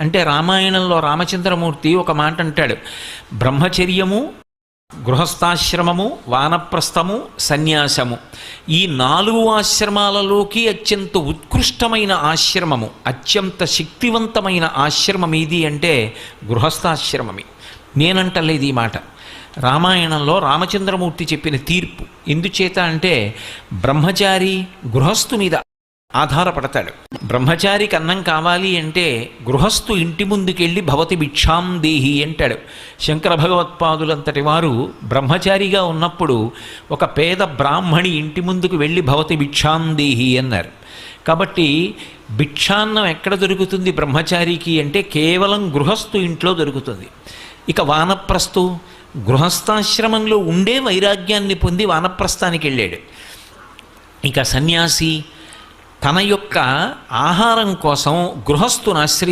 అంటే రామాయణంలో రామచంద్రమూర్తి ఒక మాట అంటాడు. బ్రహ్మచర్యము గృహస్థాశ్రమము వానప్రస్థము సన్యాసము. ఈ నాలుగు ఆశ్రమాలలోకి అత్యంత ఉత్కృష్టమైన ఆశ్రమము అత్యంత శక్తివంతమైన ఆశ్రమం ఏది అంటే గృహస్థాశ్రమమే. నేనంటలేదు ఈ మాట. రామాయణంలో రామచంద్రమూర్తి చెప్పిన తీర్పు ఎందుచేత అంటే బ్రహ్మచారి గృహస్థు మీద ఆధారపడతాడు. బ్రహ్మచారికి అన్నం కావాలి అంటే గృహస్థు ఇంటి ముందుకెళ్ళి భవతి భిక్షాం దేహి అంటాడు. శంకర భగవత్పాదులంతటి వారు బ్రహ్మచారిగా ఉన్నప్పుడు ఒక పేద బ్రాహ్మణి ఇంటి ముందుకు వెళ్ళి భవతి భిక్షాం దేహి అన్నారు. కాబట్టి భిక్షాన్నం ఎక్కడ దొరుకుతుంది బ్రహ్మచారికి అంటే కేవలం గృహస్థు ఇంట్లో దొరుకుతుంది. ఇక వానప్రస్థు గృహస్థాశ్రమంలో ఉండే వైరాగ్యాన్ని పొంది వానప్రస్థానికి వెళ్ళాడు. ఇక సన్యాసి తన యొక్క ఆహారం కోసం గృహస్థును ఆశ్రయి